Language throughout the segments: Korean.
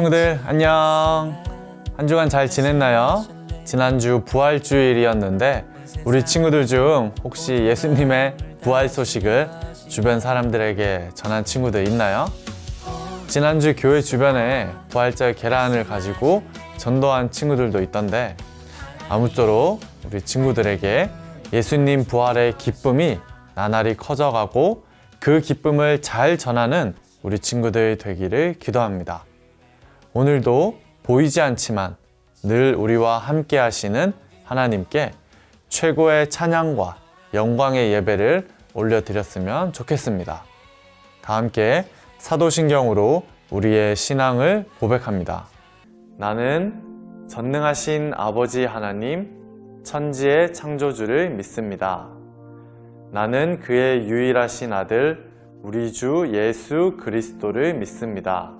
친구들 안녕. 한 주간 잘 지냈나요? 지난주 부활주일이었는데 우리 친구들 중 혹시 예수님의 부활 소식을 주변 사람들에게 전한 친구들 있나요? 지난주 교회 주변에 부활절 계란을 가지고 전도한 친구들도 있던데 아무쪼록 우리 친구들에게 예수님 부활의 기쁨이 나날이 커져가고 그 기쁨을 잘 전하는 우리 친구들 되기를 기도합니다. 오늘도 보이지 않지만 늘 우리와 함께 하시는 하나님께 최고의 찬양과 영광의 예배를 올려드렸으면 좋겠습니다. 다 함께 사도신경으로 우리의 신앙을 고백합니다. 나는 전능하신 아버지 하나님, 천지의 창조주를 믿습니다. 나는 그의 유일하신 아들, 우리 주 예수 그리스도를 믿습니다.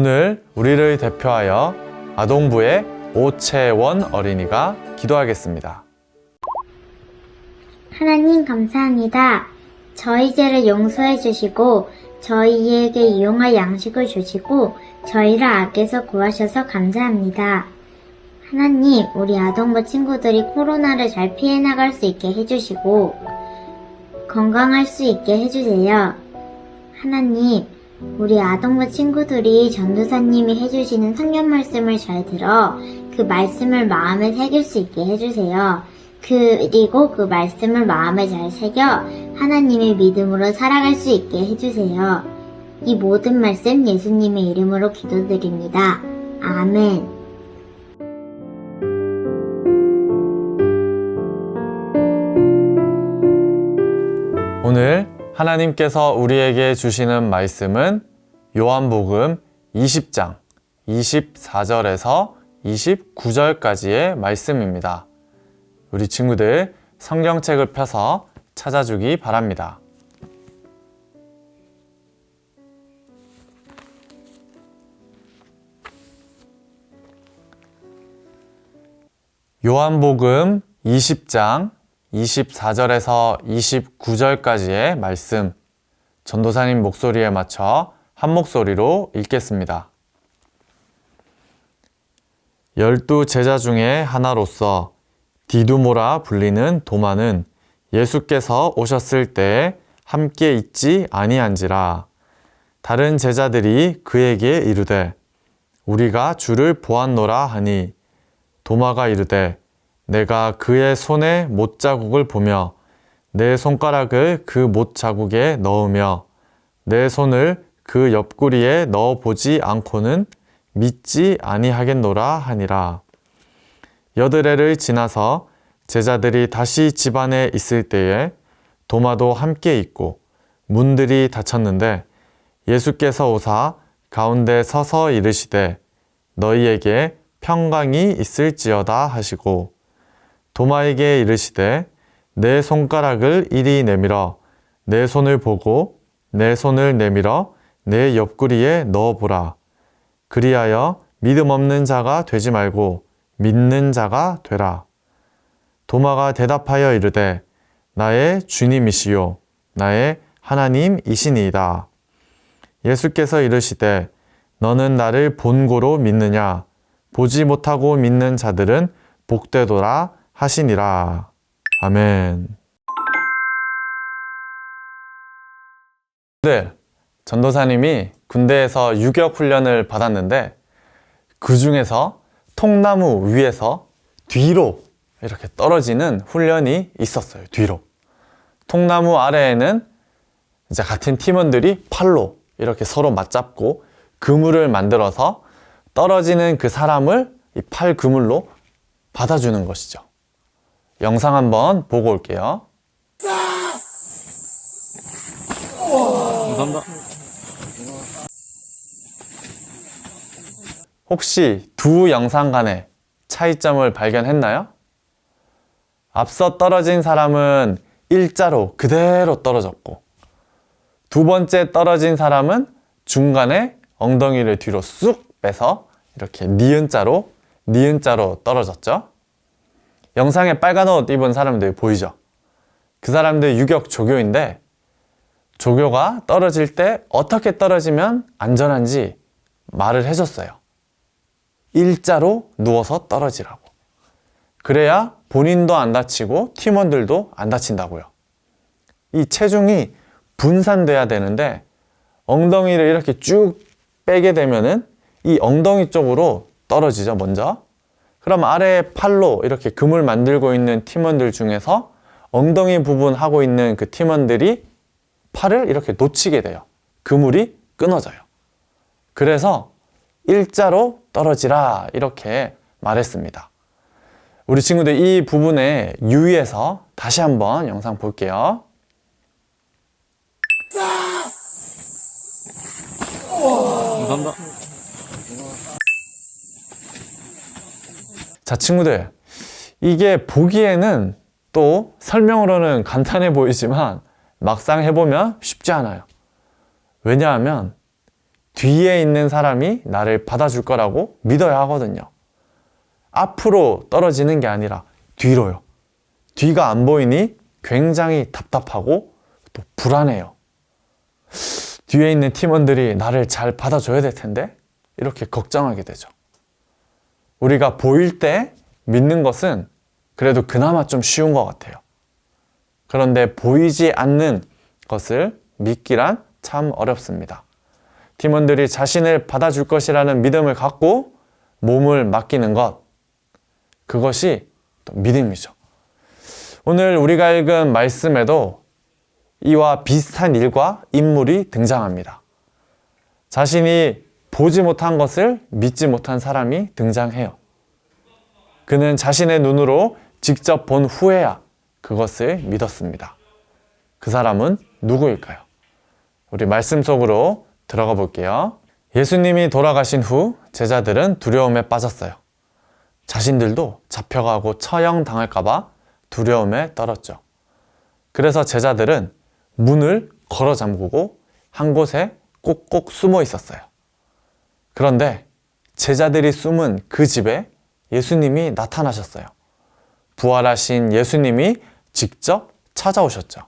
오늘 우리를 대표하여 아동부의 오채원 어린이가 기도하겠습니다. 하나님 감사합니다. 저희 죄를 용서해 주시고 저희에게 이용할 양식을 주시고 저희를 악에서 구하셔서 감사합니다. 하나님, 우리 아동부 친구들이 코로나를 잘 피해 나갈 수 있게 해주시고 건강할 수 있게 해주세요. 하나님, 우리 아동부 친구들이 전도사님이 해주시는 성경 말씀을 잘 들어 그 말씀을 마음에 새길 수 있게 해주세요. 그리고 그 말씀을 마음에 잘 새겨 하나님의 믿음으로 살아갈 수 있게 해주세요. 이 모든 말씀 예수님의 이름으로 기도드립니다. 아멘. 오늘 하나님께서 우리에게 주시는 말씀은 요한복음 20장 24절에서 29절까지의 말씀입니다. 우리 친구들 성경책을 펴서 찾아주기 바랍니다. 요한복음 20장 24절에서 29절까지의 말씀, 전도사님 목소리에 맞춰 한 목소리로 읽겠습니다. 열두 제자 중에 하나로서 디두모라 불리는 도마는 예수께서 오셨을 때 함께 있지 아니한지라 다른 제자들이 그에게 이르되 우리가 주를 보았노라 하니 도마가 이르되 내가 그의 손에 못 자국을 보며 내 손가락을 그 못 자국에 넣으며 내 손을 그 옆구리에 넣어 보지 않고는 믿지 아니하겠노라 하니라. 여드레를 지나서 제자들이 다시 집안에 있을 때에 도마도 함께 있고 문들이 닫혔는데 예수께서 오사 가운데 서서 이르시되 너희에게 평강이 있을지어다 하시고 도마에게 이르시되 내 손가락을 이리 내밀어 내 손을 보고 내 손을 내밀어 내 옆구리에 넣어보라. 그리하여 믿음 없는 자가 되지 말고 믿는 자가 되라. 도마가 대답하여 이르되 나의 주님이시요 나의 하나님이시니이다. 예수께서 이르시되 너는 나를 본고로 믿느냐 보지 못하고 믿는 자들은 복되도라 하시니라. 아멘. 네, 전도사님이 군대에서 유격 훈련을 받았는데 그 중에서 통나무 위에서 뒤로 이렇게 떨어지는 훈련이 있었어요. 뒤로. 통나무 아래에는 이제 같은 팀원들이 팔로 이렇게 서로 맞잡고 그물을 만들어서 떨어지는 그 사람을 이 팔 그물로 받아주는 것이죠. 영상 한번 보고 올게요. 혹시 두 영상 간의 차이점을 발견했나요? 앞서 떨어진 사람은 일자로 그대로 떨어졌고, 두 번째 떨어진 사람은 중간에 엉덩이를 뒤로 쑥 빼서 이렇게 니은자로, 니은자로 떨어졌죠? 영상에 빨간 옷 입은 사람들 보이죠? 그 사람들 유격 조교인데, 조교가 떨어질 때 어떻게 떨어지면 안전한지 말을 해줬어요. 일자로 누워서 떨어지라고. 그래야 본인도 안 다치고 팀원들도 안 다친다고요. 이 체중이 분산돼야 되는데 엉덩이를 이렇게 쭉 빼게 되면은 이 엉덩이 쪽으로 떨어지죠, 먼저. 그럼 아래 팔로 이렇게 금을 만들고 있는 팀원들 중에서 엉덩이 부분 하고 있는 그 팀원들이 팔을 이렇게 놓치게 돼요. 그물이 끊어져요. 그래서 일자로 떨어지라 이렇게 말했습니다. 우리 친구들 이 부분에 유의해서 다시 한번 영상 볼게요. 자, 친구들. 이게 보기에는 또 설명으로는 간단해 보이지만 막상 해보면 쉽지 않아요. 왜냐하면 뒤에 있는 사람이 나를 받아줄 거라고 믿어야 하거든요. 앞으로 떨어지는 게 아니라 뒤로요. 뒤가 안 보이니 굉장히 답답하고 또 불안해요. 뒤에 있는 팀원들이 나를 잘 받아줘야 될 텐데 이렇게 걱정하게 되죠. 우리가 보일 때 믿는 것은 그래도 그나마 좀 쉬운 것 같아요. 그런데 보이지 않는 것을 믿기란 참 어렵습니다. 팀원들이 자신을 받아줄 것이라는 믿음을 갖고 몸을 맡기는 것, 그것이 또 믿음이죠. 오늘 우리가 읽은 말씀에도 이와 비슷한 일과 인물이 등장합니다. 자신이 보지 못한 것을 믿지 못한 사람이 등장해요. 그는 자신의 눈으로 직접 본 후에야 그것을 믿었습니다. 그 사람은 누구일까요? 우리 말씀 속으로 들어가 볼게요. 예수님이 돌아가신 후 제자들은 두려움에 빠졌어요. 자신들도 잡혀가고 처형당할까봐 두려움에 떨었죠. 그래서 제자들은 문을 걸어 잠그고 한 곳에 꼭꼭 숨어 있었어요. 그런데 제자들이 숨은 그 집에 예수님이 나타나셨어요. 부활하신 예수님이 직접 찾아오셨죠.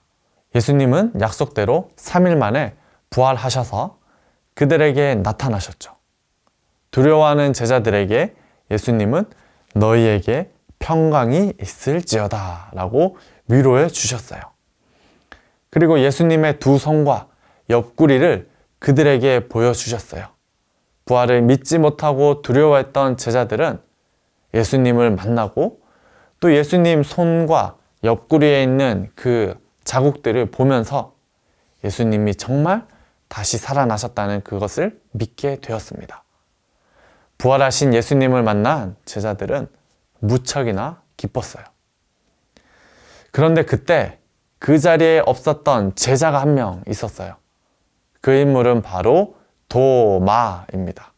예수님은 약속대로 3일 만에 부활하셔서 그들에게 나타나셨죠. 두려워하는 제자들에게 예수님은 너희에게 평강이 있을지어다 라고 위로해 주셨어요. 그리고 예수님의 두 손과 옆구리를 그들에게 보여주셨어요. 부활을 믿지 못하고 두려워했던 제자들은 예수님을 만나고 또 예수님 손과 옆구리에 있는 그 자국들을 보면서 예수님이 정말 다시 살아나셨다는 그것을 믿게 되었습니다. 부활하신 예수님을 만난 제자들은 무척이나 기뻤어요. 그런데 그때 그 자리에 없었던 제자가 한 명 있었어요. 그 인물은 바로 도마입니다.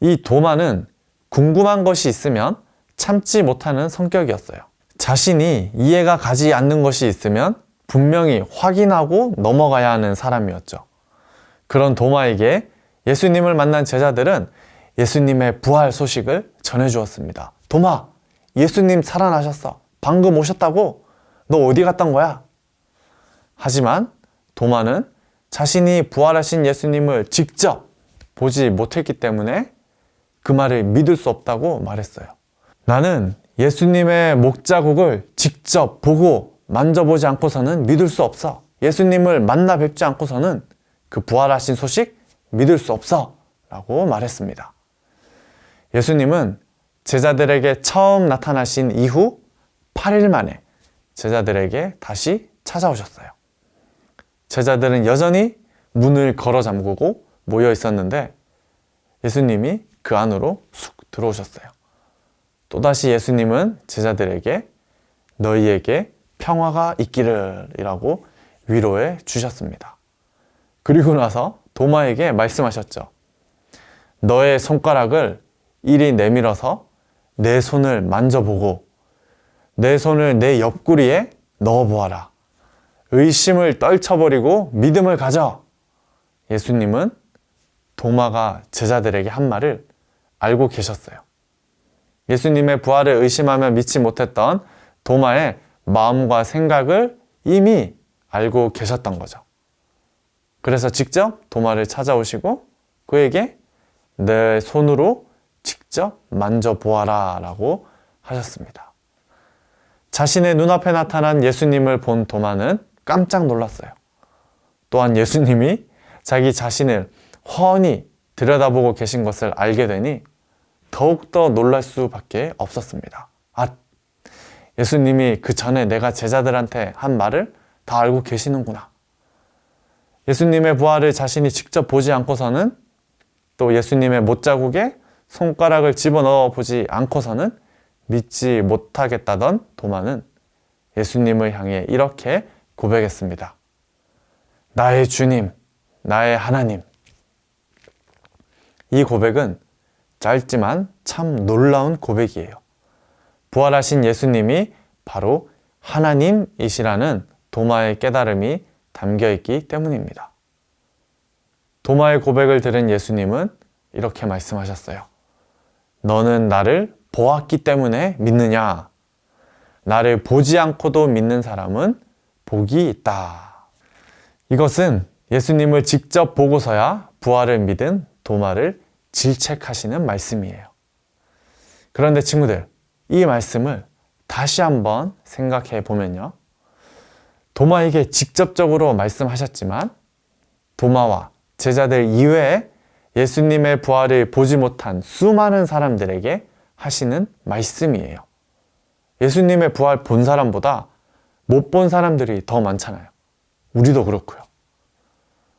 이 도마는 궁금한 것이 있으면 참지 못하는 성격이었어요. 자신이 이해가 가지 않는 것이 있으면 분명히 확인하고 넘어가야 하는 사람이었죠. 그런 도마에게 예수님을 만난 제자들은 예수님의 부활 소식을 전해주었습니다. 도마, 예수님 살아나셨어. 방금 오셨다고? 너 어디 갔던 거야? 하지만 도마는 자신이 부활하신 예수님을 직접 보지 못했기 때문에 그 말을 믿을 수 없다고 말했어요. 나는 예수님의 목자국을 직접 보고 만져보지 않고서는 믿을 수 없어. 예수님을 만나 뵙지 않고서는 그 부활하신 소식 믿을 수 없어. 라고 말했습니다. 예수님은 제자들에게 처음 나타나신 이후 8일 만에 제자들에게 다시 찾아오셨어요. 제자들은 여전히 문을 걸어 잠그고 모여 있었는데 예수님이 그 안으로 쑥 들어오셨어요. 또다시 예수님은 제자들에게 너희에게 평화가 있기를 이라고 위로해 주셨습니다. 그리고 나서 도마에게 말씀하셨죠. 너의 손가락을 이리 내밀어서 내 손을 만져보고 내 손을 내 옆구리에 넣어보아라. 의심을 떨쳐버리고 믿음을 가져. 예수님은 도마가 제자들에게 한 말을 알고 계셨어요. 예수님의 부활을 의심하며 믿지 못했던 도마의 마음과 생각을 이미 알고 계셨던 거죠. 그래서 직접 도마를 찾아오시고 그에게 내 손으로 직접 만져보아라 라고 하셨습니다. 자신의 눈앞에 나타난 예수님을 본 도마는 깜짝 놀랐어요. 또한 예수님이 자기 자신을 훤히 들여다보고 계신 것을 알게 되니 더욱더 놀랄 수밖에 없었습니다. 아, 예수님이 그 전에 내가 제자들한테 한 말을 다 알고 계시는구나. 예수님의 부활을 자신이 직접 보지 않고서는 또 예수님의 못자국에 손가락을 집어넣어 보지 않고서는 믿지 못하겠다던 도마는 예수님을 향해 이렇게 고백했습니다. 나의 주님, 나의 하나님. 이 고백은 짧지만 참 놀라운 고백이에요. 부활하신 예수님이 바로 하나님이시라는 도마의 깨달음이 담겨 있기 때문입니다. 도마의 고백을 들은 예수님은 이렇게 말씀하셨어요. 너는 나를 보았기 때문에 믿느냐? 나를 보지 않고도 믿는 사람은 복이 있다. 이것은 예수님을 직접 보고서야 부활을 믿은 도마를 질책하시는 말씀이에요. 그런데 친구들, 이 말씀을 다시 한번 생각해 보면요. 도마에게 직접적으로 말씀하셨지만 도마와 제자들 이외에 예수님의 부활을 보지 못한 수많은 사람들에게 하시는 말씀이에요. 예수님의 부활 본 사람보다 못 본 사람들이 더 많잖아요. 우리도 그렇고요.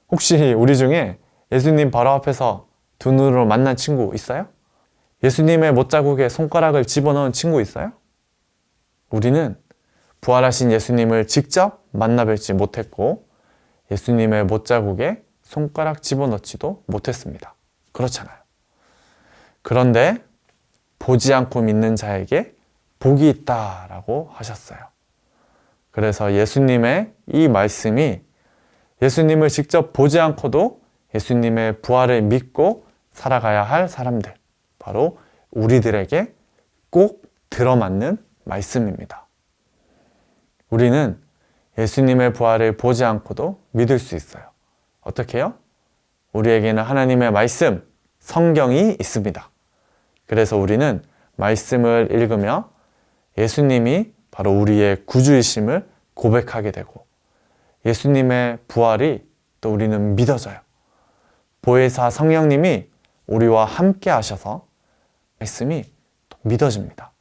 혹시 우리 중에 예수님 바로 앞에서 두 눈으로 만난 친구 있어요? 예수님의 못자국에 손가락을 집어넣은 친구 있어요? 우리는 부활하신 예수님을 직접 만나뵙지 못했고 예수님의 못자국에 손가락 집어넣지도 못했습니다. 그렇잖아요. 그런데 보지 않고 믿는 자에게 복이 있다라고 하셨어요. 그래서 예수님의 이 말씀이 예수님을 직접 보지 않고도 예수님의 부활을 믿고 살아가야 할 사람들, 바로 우리들에게 꼭 들어맞는 말씀입니다. 우리는 예수님의 부활을 보지 않고도 믿을 수 있어요. 어떻게요? 우리에게는 하나님의 말씀, 성경이 있습니다. 그래서 우리는 말씀을 읽으며 예수님이 바로 우리의 구주이심을 고백하게 되고 예수님의 부활이 또 우리는 믿어져요. 보혜사 성령님이 우리와 함께 하셔서 말씀이 믿어집니다.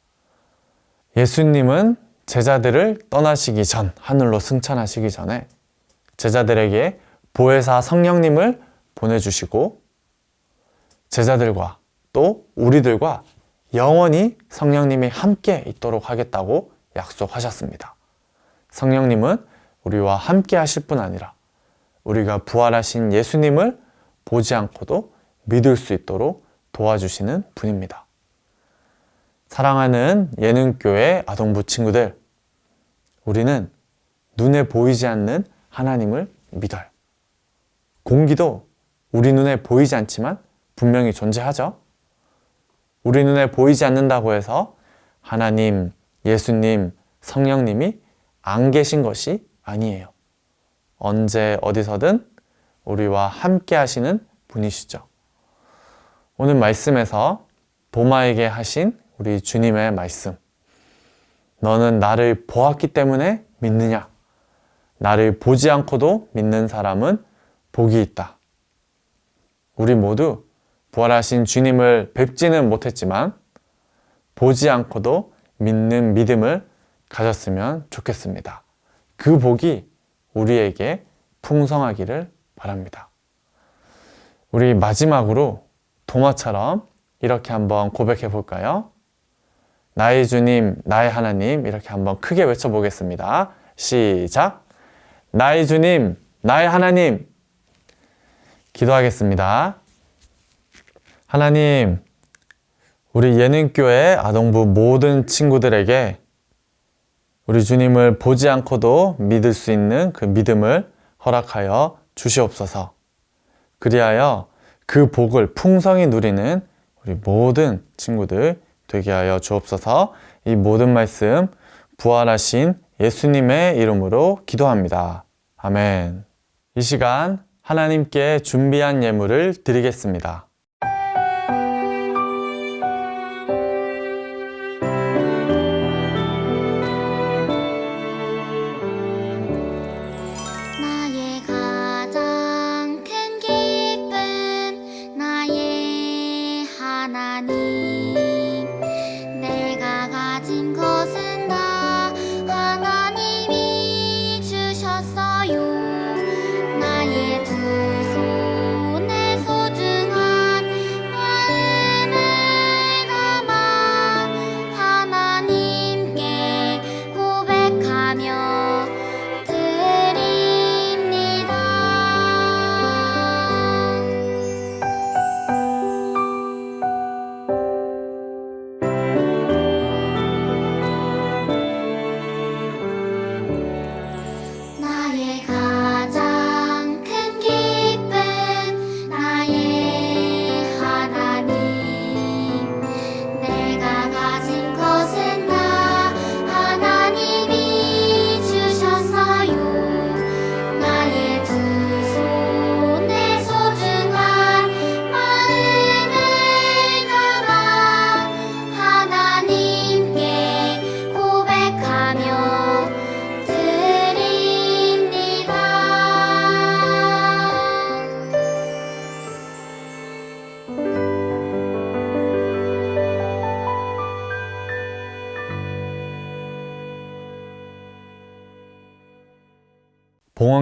예수님은 제자들을 떠나시기 전, 하늘로 승천하시기 전에 제자들에게 보혜사 성령님을 보내주시고 제자들과 또 우리들과 영원히 성령님이 함께 있도록 하겠다고 약속하셨습니다. 성령님은 우리와 함께 하실 뿐 아니라 우리가 부활하신 예수님을 보지 않고도 믿을 수 있도록 도와주시는 분입니다. 사랑하는 예능교회 아동부 친구들, 우리는 눈에 보이지 않는 하나님을 믿어요. 공기도 우리 눈에 보이지 않지만 분명히 존재하죠. 우리 눈에 보이지 않는다고 해서 하나님, 예수님, 성령님이 안 계신 것이 아니에요. 언제 어디서든 우리와 함께 하시는 분이시죠. 오늘 말씀에서 도마에게 하신 우리 주님의 말씀. 너는 나를 보았기 때문에 믿느냐? 나를 보지 않고도 믿는 사람은 복이 있다. 우리 모두 부활하신 주님을 뵙지는 못했지만 보지 않고도 믿는 믿음을 가졌으면 좋겠습니다. 그 복이 우리에게 풍성하기를 바랍니다. 우리 마지막으로 도마처럼 이렇게 한번 고백해 볼까요? 나의 주님, 나의 하나님, 이렇게 한번 크게 외쳐 보겠습니다. 시작. 나의 주님, 나의 하나님. 기도하겠습니다. 하나님, 우리 예능교회 아동부 모든 친구들에게 우리 주님을 보지 않고도 믿을 수 있는 그 믿음을 허락하여 주시옵소서. 그리하여 그 복을 풍성히 누리는 우리 모든 친구들 되게 하여 주옵소서. 이 모든 말씀 부활하신 예수님의 이름으로 기도합니다. 아멘. 이 시간 하나님께 준비한 예물을 드리겠습니다.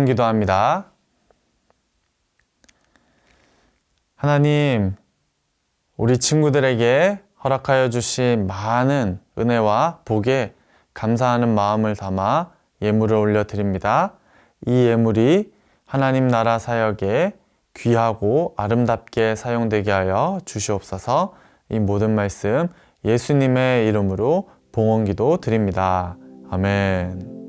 기도합니다. 하나님, 우리 친구들에게 허락하여 주신 많은 은혜와 복에 감사하는 마음을 담아 예물을 올려드립니다. 이 예물이 하나님 나라 사역에 귀하고 아름답게 사용되게 하여 주시옵소서 이 모든 말씀 예수님의 이름으로 봉헌 기도 드립니다. 아멘.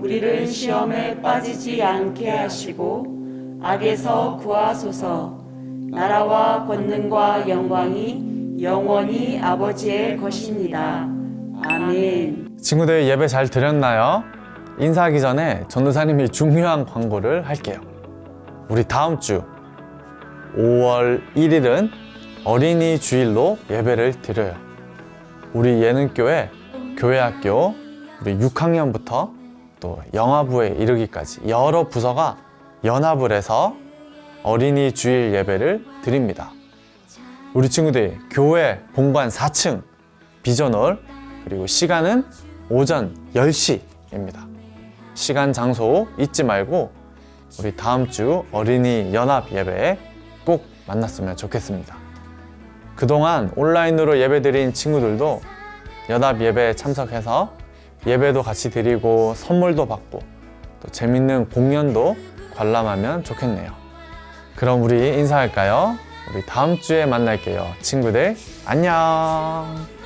우리를 시험에 빠지지 않게 하시고 악에서 구하소서 나라와 권능과 영광이 영원히 아버지의 것입니다. 아멘. 친구들 예배 잘 드렸나요? 인사하기 전에 전도사님이 중요한 광고를 할게요. 우리 다음 주 5월 1일은 어린이 주일로 예배를 드려요. 우리 예능교회 교회학교 우리 6학년부터 또 영화부에 이르기까지 여러 부서가 연합을 해서 어린이 주일 예배를 드립니다. 우리 친구들 교회 본관 4층 비전홀 그리고 시간은 오전 10시입니다. 시간 장소 잊지 말고 우리 다음 주 어린이 연합 예배에 꼭 만났으면 좋겠습니다. 그동안 온라인으로 예배 드린 친구들도 연합 예배에 참석해서 예배도 같이 드리고 선물도 받고 또 재밌는 공연도 관람하면 좋겠네요. 그럼 우리 인사할까요? 우리 다음 주에 만날게요. 친구들, 안녕!